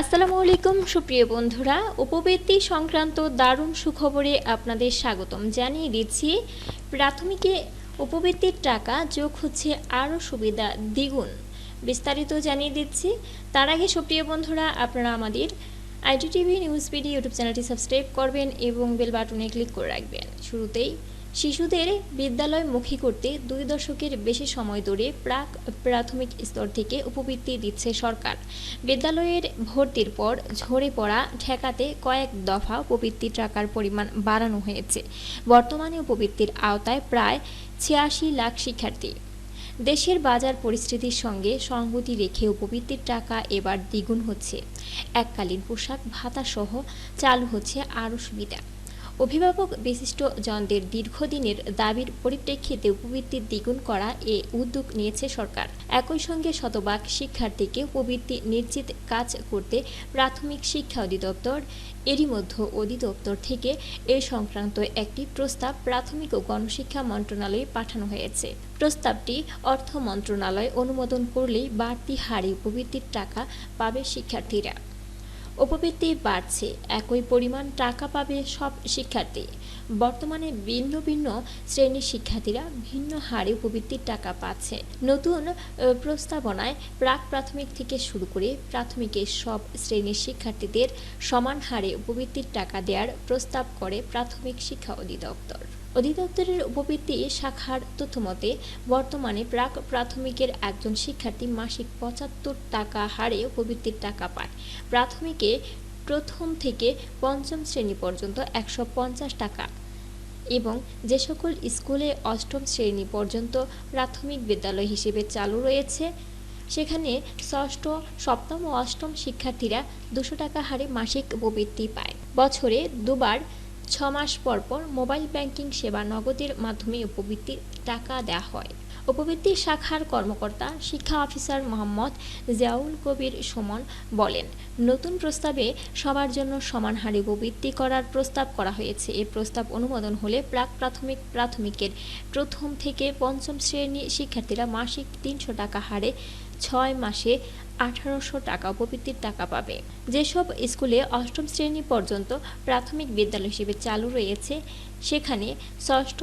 আসসালামু আলাইকুম, সুপ্রিয় বন্ধুরা। উপবৃত্তি সংক্রান্ত দারুণ সুখবরে আপনাদের স্বাগতম জানিয়ে দিচ্ছি। প্রাথমিকে উপবৃত্তির টাকা যোগ হচ্ছে আরও সুবিধা দ্বিগুণ। বিস্তারিত জানিয়ে দিচ্ছি। তার আগে, সুপ্রিয় বন্ধুরা, আপনারা আমাদের আইডিটিভি নিউজ পিডি ইউটিউব চ্যানেলটি সাবস্ক্রাইব করবেন এবং বেল বাটনে ক্লিক করে রাখবেন। শুরুতেই শিশুদের বিদ্যালয়মুখী করতে দুই দশকের বেশি সময় ধরে প্রাক প্রাথমিক স্তর থেকে উপবৃত্তি দিচ্ছে সরকার। বিদ্যালয়ের ভর্তির পর ঝরে পড়া ঠেকাতে কয়েক দফা উপবৃত্তির টাকার পরিমাণ বাড়ানো হয়েছে। বর্তমানে উপবৃত্তির আওতায় প্রায় ছিয়াশি লাখ শিক্ষার্থী। দেশের বাজার পরিস্থিতির সঙ্গে সংগতি রেখে উপবৃত্তির টাকা এবার দ্বিগুণ হচ্ছে। এককালীন পোশাক ভাতা সহ চালু হচ্ছে আরও সুবিধা। অভিভাবক বিশিষ্ট জনদের দীর্ঘদিনের দাবির পরিপ্রেক্ষিতে উপবৃত্তি দ্বিগুণ করা এ উদ্যোগ নিয়েছে সরকার। একই সঙ্গে শতভাগ শিক্ষার্থীকে উপবৃত্তি নিশ্চিত কাজ করতে প্রাথমিক শিক্ষা অধিদপ্তর, এরই মধ্যে অধিদপ্তর থেকে এ সংক্রান্ত একটি প্রস্তাব প্রাথমিক ও গণশিক্ষা মন্ত্রণালয়ে পাঠানো হয়েছে। প্রস্তাবটি অর্থ মন্ত্রণালয় অনুমোদন করলেই বাড়তি হারে উপবৃত্তির টাকা পাবে শিক্ষার্থীরা। উপবৃত্তি বাড়ছে। একই পরিমাণ টাকা পাবে সব শিক্ষার্থী। বর্তমানে ভিন্ন ভিন্ন শ্রেণির শিক্ষার্থীরা ভিন্ন হারে উপবৃত্তির টাকা পাচ্ছে। নতুন প্রস্তাবনায় প্রাক প্রাথমিক থেকে শুরু করে প্রাথমিকের সব শ্রেণির শিক্ষার্থীদের সমান হারে উপবৃত্তির টাকা দেওয়ার প্রস্তাব করে প্রাথমিক শিক্ষা অধিদপ্তর। অধিদপ্তরের উপবৃত্তি শাখার তথ্যমতে, বর্তমানে প্রাক প্রাথমিকের একজন শিক্ষার্থী মাসিক পঁচাত্তর টাকা হারে উপবৃত্তির টাকা পায়। প্রাথমিকে প্রথম থেকে পঞ্চম শ্রেণি পর্যন্ত একশো পঞ্চাশ টাকা এবং যে সকল স্কুলে অষ্টম শ্রেণি পর্যন্ত প্রাথমিক বিদ্যালয় হিসেবে চালু রয়েছে, সেখানে ষষ্ঠ, সপ্তম ও অষ্টম শিক্ষার্থীরা দুশো টাকা হারে মাসিক উপবৃত্তি পায়। বছরে দুবার ছ মাস পর পর মোবাইল ব্যাংকিং সেবা নগদের মাধ্যমে উপবৃত্তির টাকা দেওয়া হয়। উপবৃত্তি শাখার কর্মকর্তা শিক্ষা অফিসার মোহাম্মদ জিয়াউল কবির সুমন বলেন, নতুন প্রস্তাবে সবার জন্য সমান হারে উপবৃত্তি করার প্রস্তাব করা হয়েছে। এই প্রস্তাব অনুমোদন হলে প্রাক প্রাথমিক প্রাথমিকের প্রথম থেকে পঞ্চম শ্রেণি শিক্ষার্থীরা মাসিক তিনশো টাকা হারে ছয় মাসে আঠারোশো টাকা উপবৃত্তির টাকা পাবে। যেসব স্কুলে অষ্টম শ্রেণি পর্যন্ত প্রাথমিক বিদ্যালয় হিসেবে চালু রয়েছে, সেখানে ষষ্ঠ,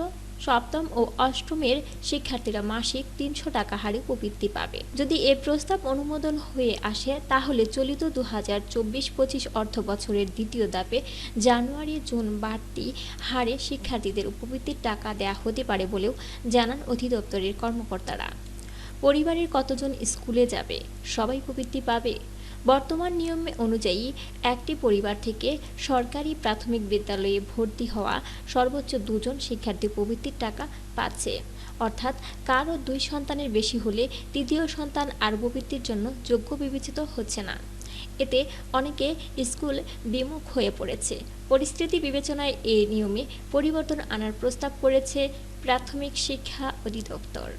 সপ্তম ও অষ্টমের শিক্ষার্থীরা মাসিক তিনশো টাকা হারে উপবৃত্তি পাবে। যদি এ প্রস্তাব অনুমোদন হয়ে আসে, তাহলে চলিত দু হাজার চব্বিশ পঁচিশ অর্থ বছরের দ্বিতীয় ধাপে জানুয়ারি জুন বাড়তি হারে শিক্ষার্থীদের উপবৃত্তির টাকা দেয়া হতে পারে বলেও জানান অধিদপ্তরের কর্মকর্তারা। পরিবারের কতজন স্কুলে যাবে? সবাই প্রবৃত্তি পাবে। বর্তমান নিয়ম অনুযায়ী একটি পরিবার থেকে সরকারি প্রাথমিক বিদ্যালয়ে ভর্তি হওয়া সর্বোচ্চ দুজন শিক্ষার্থী প্রবৃত্তির টাকা পাচ্ছে। অর্থাৎ কারও দুই সন্তানের বেশি হলে তৃতীয় সন্তান আর প্রবৃত্তির জন্য যোগ্য বিবেচিত হচ্ছে না। এতে অনেকে স্কুল বিমুখ হয়ে পড়েছে। পরিস্থিতি বিবেচনায় এ নিয়মে পরিবর্তন আনার প্রস্তাব করেছে প্রাথমিক শিক্ষা অধিদপ্তর।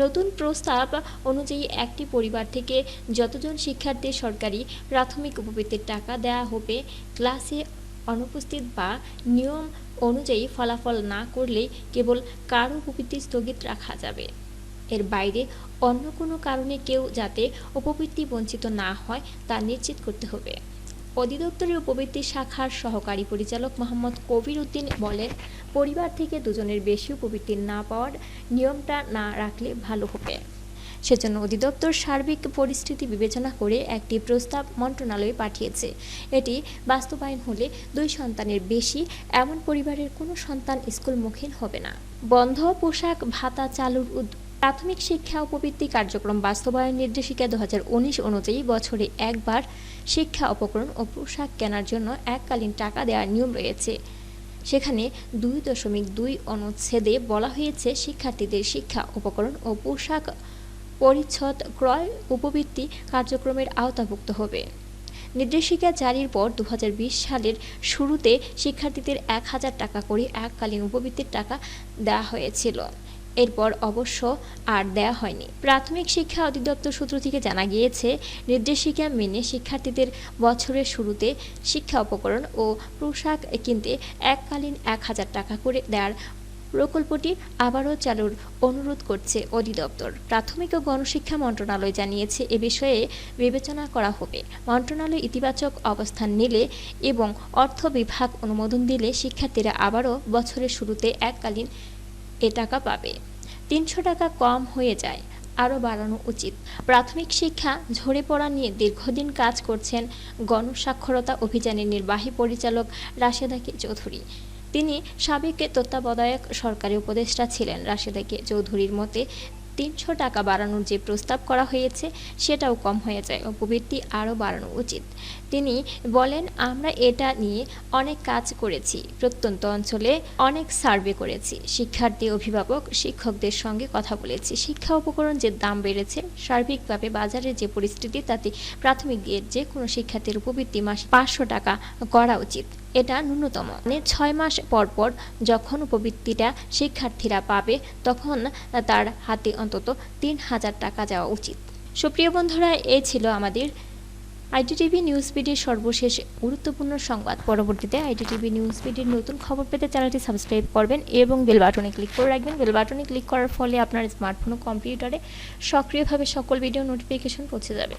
নতুন প্রস্তাব অনুযায়ী একটি পরিবার থেকে যতজন শিক্ষার্থী সরকারি প্রাথমিক উপবৃত্তির টাকা দেওয়া হবে, ক্লাসে অনুপস্থিত বা নিয়ম অনুযায়ী ফলাফল না করলে কেবল কারও উপবৃত্তি স্থগিত রাখা যাবে। এর বাইরে অন্য কোনো কারণে কেউ যাতে উপবৃত্তি বঞ্চিত না হয় তা নিশ্চিত করতে হবে। অধিদপ্তরের উপবৃত্তি শাখার সহকারী পরিচালক মোহাম্মদ কবির উদ্দিন বলেন, পরিবার থেকে দুজনের বেশি উপবৃত্তি না পাওয়ার নিয়মটা না রাখলে ভালো হবে। সেজন্য অধিদপ্তর সার্বিক পরিস্থিতি বিবেচনা করে একটি প্রস্তাব মন্ত্রণালয়ে পাঠিয়েছে। এটি বাস্তবায়ন হলে দুই সন্তানের বেশি এমন পরিবারের কোনো সন্তান স্কুলমুখী হবে না। বন্ধ পোশাক ভাতা চালুর প্রাথমিক শিক্ষা উপবৃত্তি কার্যক্রম বাস্তবায়ন নির্দেশিকা দুহাজার উনিশ অনুযায়ী বছরে একবার শিক্ষা উপকরণ ও পোশাক কেনার জন্য এককালীন টাকা দেওয়ার নিয়ম রয়েছে। সেখানে দুই দশমিক দুই অনুচ্ছেদে বলা হয়েছে, শিক্ষার্থীদের শিক্ষা উপকরণ ও পোশাক পরিচ্ছদ ক্রয় উপবৃত্তি কার্যক্রমের আওতাভুক্ত হবে। নির্দেশিকা জারির পর দু হাজার বিশ সালের শুরুতে শিক্ষার্থীদের এক হাজার টাকা করে এককালীন উপবৃত্তির টাকা দেওয়া হয়েছিল। এরপর অবশ্য আর দেয়া হয়নি। প্রাথমিক শিক্ষা অধিদপ্তর সূত্র থেকে জানা গিয়েছে, নির্দেশিকা মেনে শিক্ষার্থীদের বছরের শুরুতে শিক্ষা উপকরণ ও পোশাক কিনতে এককালীন এক হাজার টাকা করে দেওয়ার প্রকল্পটি আবারও চালুর অনুরোধ করছে অধিদপ্তর। প্রাথমিক ও গণশিক্ষা মন্ত্রণালয় জানিয়েছে এ বিষয়ে বিবেচনা করা হবে। মন্ত্রণালয় ইতিবাচক অবস্থান নিলে এবং অর্থ বিভাগ অনুমোদন দিলে শিক্ষার্থীরা আবারও বছরের শুরুতে এককালীন এ টাকা পাবে। তিনশো টাকা কম হয়ে যায়, আরও বাড়ানো উচিত। প্রাথমিক শিক্ষা, ঝরে পড়া নিয়ে দীর্ঘদিন কাজ করছেন গণস্বাক্ষরতা অভিযানের নির্বাহী পরিচালক রাশেদা কে চৌধুরী। তিনি সাবেক তত্ত্বাবধায়ক সরকারি উপদেষ্টা ছিলেন। রাশেদা কে চৌধুরীর মতে, তিনশো টাকা বাড়ানোর যে প্রস্তাব করা হয়েছে, সেটাও কম হয়ে যায় উপবৃত্তি আরও বাড়ানো উচিত। তিনি বলেন, আমরা এটা নিয়ে অনেক কাজ করেছি। প্রত্যন্ত অঞ্চলে অনেক সার্ভে করেছি। শিক্ষার্থী, অভিভাবক, শিক্ষকদের সঙ্গে কথা বলেছি। শিক্ষা উপকরণ যে দাম বেড়েছে, সার্বিকভাবে বাজারে যে পরিস্থিতি, তাতে প্রাথমিক যে কোনো শিক্ষার্থীর উপবৃত্তি মাস পাঁচশো টাকা করা উচিত। এটা ন্যূনতম। মানে ছয় মাস পর পর যখন উপবৃত্তিটা শিক্ষার্থীরা পাবে, তখন তার হাতে অন্তত তিন হাজার টাকা যাওয়া উচিত। সুপ্রিয় বন্ধুরা, এ ছিল আমাদের আইডিটিভি নিউজ ফিডের সর্বশেষ গুরুত্বপূর্ণ সংবাদ। পরবর্তীতে আইডিটিভি নিউজ ফিডের নতুন খবর পেতে চ্যানেলটি সাবস্ক্রাইব করবেন এবং বেল বাটনে ক্লিক করে রাখবেন। বেল বাটনে ক্লিক করার ফলে আপনার স্মার্টফোন ও কম্পিউটারে সক্রিয়ভাবে সকল ভিডিও নোটিফিকেশন পৌঁছে যাবে।